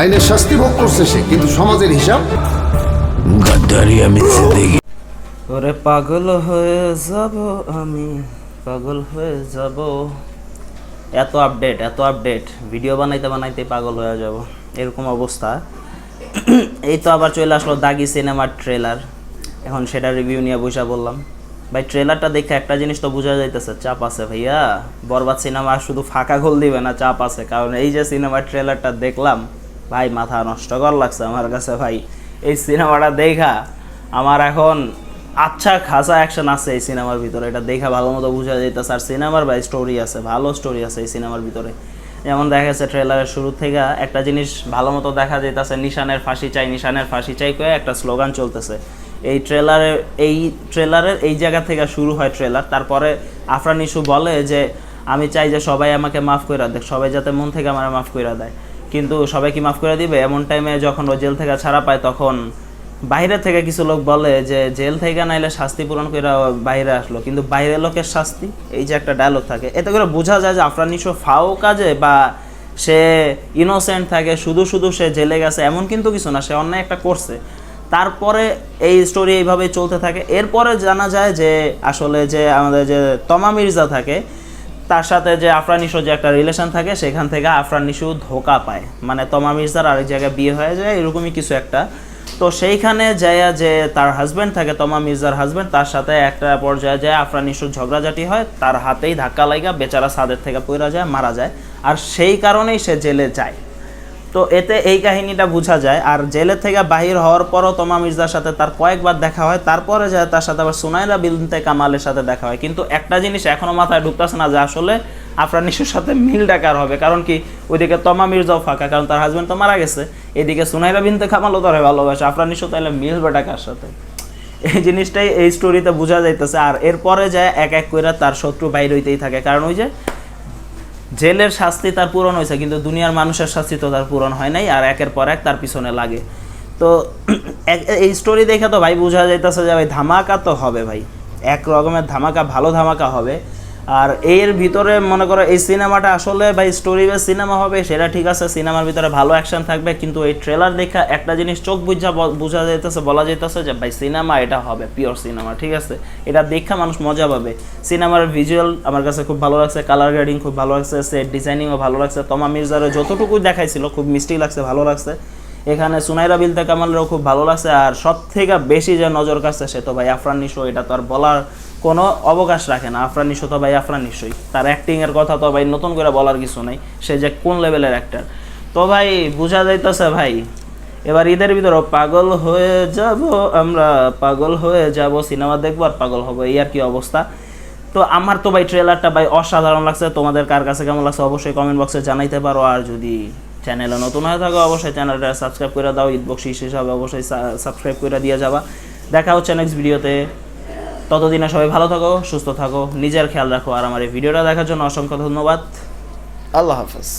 আইনের শাস্তি ভোগ করছে সে কিন্তু সমাজের হিসাব গাদ্দারি আমি ওরে পাগল হয়ে যাব আমি পাগল হয়ে যাব। এত আপডেট এত আপডেট ভিডিও বানাইতে বানাইতে পাগল হয়ে যাব। এরকম অবস্থা। এই তো আবার চলে আসলো দাগি সিনেমার ট্রেলার এখন সেটা রিভিউ নিয়ে বসে বললাম। ভাই ট্রেলারটা দেখে একটা জিনিস তো বোঝা যাইতেছে চাপ আছে ভাইয়া। বরবাদ সিনেমা শুধু ফাঁকা গোল দিবে না চাপ আছে। কারণ এই যে সিনেমার ট্রেলারটা দেখলাম ভাই, মাথা নষ্ট কর লাগছে আমার কাছে ভাই। এই সিনেমাটা দেখা। আমার এখন আচ্ছা খাসা অ্যাকশন আছে এই সিনেমার ভিতরে। এটা দেখা ভালো মতো বোঝা যাইতেছে। আর সিনেমার ভাই স্টোরি আছে, ভালো স্টোরি আছে এই সিনেমার ভিতরে। যেমন দেখা যাচ্ছে ট্রেলারের শুরু থেকে, একটা জিনিস ভালো মতো দেখা যাইতেছে, নিশানের ফাঁসি চাই, নিশানের ফাঁসি চাই করে একটা স্লোগান চলতেছে। এই ট্রেলারের এই ট্রেলারের এই জায়গা থেকে শুরু হয় ট্রেলার তারপরে আফরান ইস্যু বলে যে, আমি চাই যে সবাই আমাকে মাফ করে দেয় সবাই যাতে মন থেকে আমার মাফ করে দেয়। কিন্তু সবাই কি মাফ করে দিবে। এমন টাইমে যখন ও জেল থেকে ছাড়া পায়, তখন বাইরে থেকে কিছু লোক বলে যে, জেল থেকে নাইলে শাস্তি পূরণ করে বাইরে আসলো। কিন্তু বাইরে লোকের শাস্তি, এই যে একটা ডায়লগ থাকে, এতে করে বোঝা যায় যে আফরান নিশো ফাও কাজে বা সে ইনোসেন্ট থাকে, শুধু শুধু সে জেলে গেছে, এমন কিন্তু কিছু না, সে অন্যায় একটা করছে। তারপরে এই স্টোরি এইভাবে চলতে থাকে। এরপরে জানা যায় যে, আসলে যে আমাদের যে তমা মির্জা থাকে তার সাথে যে আফরান যে একটা রিলেশন থাকে, সেখান থেকে আফরান নিশু ধোকা পায়। মানে তমা মির্জার আরেক জায়গায় বিয়ে হয়ে যায়, এরকমই কিছু একটা। তো সেইখানে যাইয়া যে তার হাজব্যান্ড থাকে, তমা মির্জার হাজব্যান্ড তার সাথে একটা পর্যায়ে যায় আফরান ঝগড়াঝাটি হয়, তার হাতেই ধাক্কা লাগা বেচারা সাদের থেকে পড়া যায়, মারা যায়। আর সেই কারণেই সে জেলে যায়। তো এতে এই কাহিনীটা বোঝা যায়। আর জেলের থেকে বাহির হওয়ার পরও তোমা মির্জার সাথে তার কয়েকবার দেখা হয়, তারপরে যায় তার সাথে আবার সুনাইরা বিনতে কামালের সাথে দেখা হয়। কিন্তু একটা জিনিস এখনও মাথায় ঢুকতেছে না যে আসলে আফরান নিশুর সাথে মিল ডাকার হবে। কারণ কি, ওইদিকে তমা মির্জাও ফাঁকা, কারণ তার হাজব্যান্ড তো মারা গেছে। এদিকে সুনাইরা বিনতে কামালও তারা ভালোবাসে আফরান নিশু তাহলে মিলবে ডাকার সাথে? এই জিনিসটাই এই স্টোরিতে বোঝা যাইতেছে। আর এরপরে যায় এক এক করে তার শত্রু বাইর হইতেই থাকে। কারণ ওই যে জেলের শাস্তি তার পূরণ হয়েছে, কিন্তু দুনিয়ার মানুষের শাস্তি তো তার পূরণ হয় নাই, আর একের পর এক তার পিছনে লাগে। তো এই স্টোরি দেখে তো ভাই বোঝা যাইতেছে যে ভাই ধামাকা তো হবে ভাই। এক রকমের ধামাকা, ভালো ধামাকা হবে। আর এর ভিতরে মনে করো এই সিনেমাটা আসলে ভাই স্টোরি বেস সিনেমা হবে, সেটা ঠিক আছে, সিনেমার ভিতরে ভালো অ্যাকশন থাকবে, কিন্তু এই ট্রেলার দেখা একটা জিনিস চোখ বুঝা বোঝা যাইতেছে, বলা যাইতেছে যে ভাই সিনেমা এটা হবে পিওর সিনেমা ঠিক আছে? এটা দেখা মানুষ মজা পাবে। সিনেমার ভিজুয়াল আমার কাছে খুব ভালো লাগছে কালার গ্রেডিং খুব ভালো লাগছে সেট ডিজাইনিংও ভালো লাগছে, তমা মির্জারও যতটুকু দেখাইছিল, খুব মিষ্টি লাগছে, ভালো লাগছে। এখানে সুনাইরা বিলতে কামালেরও খুব ভালো লাগছে, আর সব থেকে বেশি যে নজর কাছে সে তো ভাই আফরান নিশো এটা তো আর বলার কোনো অবকাশ রাখে না। আফরান নিশো তো ভাই, আফরান নিশোই তার অ্যাক্টিংয়ের কথা তো ভাই নতুন করে বলার কিছু নেই, সে যে কোন লেভেলের অ্যাক্টার তো ভাই, বোঝা যাইতেছে ভাই, এবার ঈদের ভিতরে পাগল হয়ে যাব আমরা, পাগল হয়ে যাব, সিনেমা দেখব আর পাগল হব, এই আর কি অবস্থা। তো আমার তো ভাই ট্রেলারটা ভাই অসাধারণ লাগছে, তোমাদের কার কাছে কেমন লাগছে অবশ্যই কমেন্ট বক্সে জানাইতে পারো, আর যদি চ্যানেলে নতুন হয়ে থাকো, অবশ্যই চ্যানেলটা সাবস্ক্রাইব করে দাও ঈদ বক্সিস হিসাবে অবশ্যই সাবস্ক্রাইব করে দিয়ে যাবা। দেখা হচ্ছে নেক্সট ভিডিওতে ততদিনে সবাই ভালো থাকো, সুস্থ থাকো, নিজের খেয়াল রাখো, আর আমার এই ভিডিওটা দেখার জন্য অসংখ্য ধন্যবাদ। আল্লাহ হাফেজ।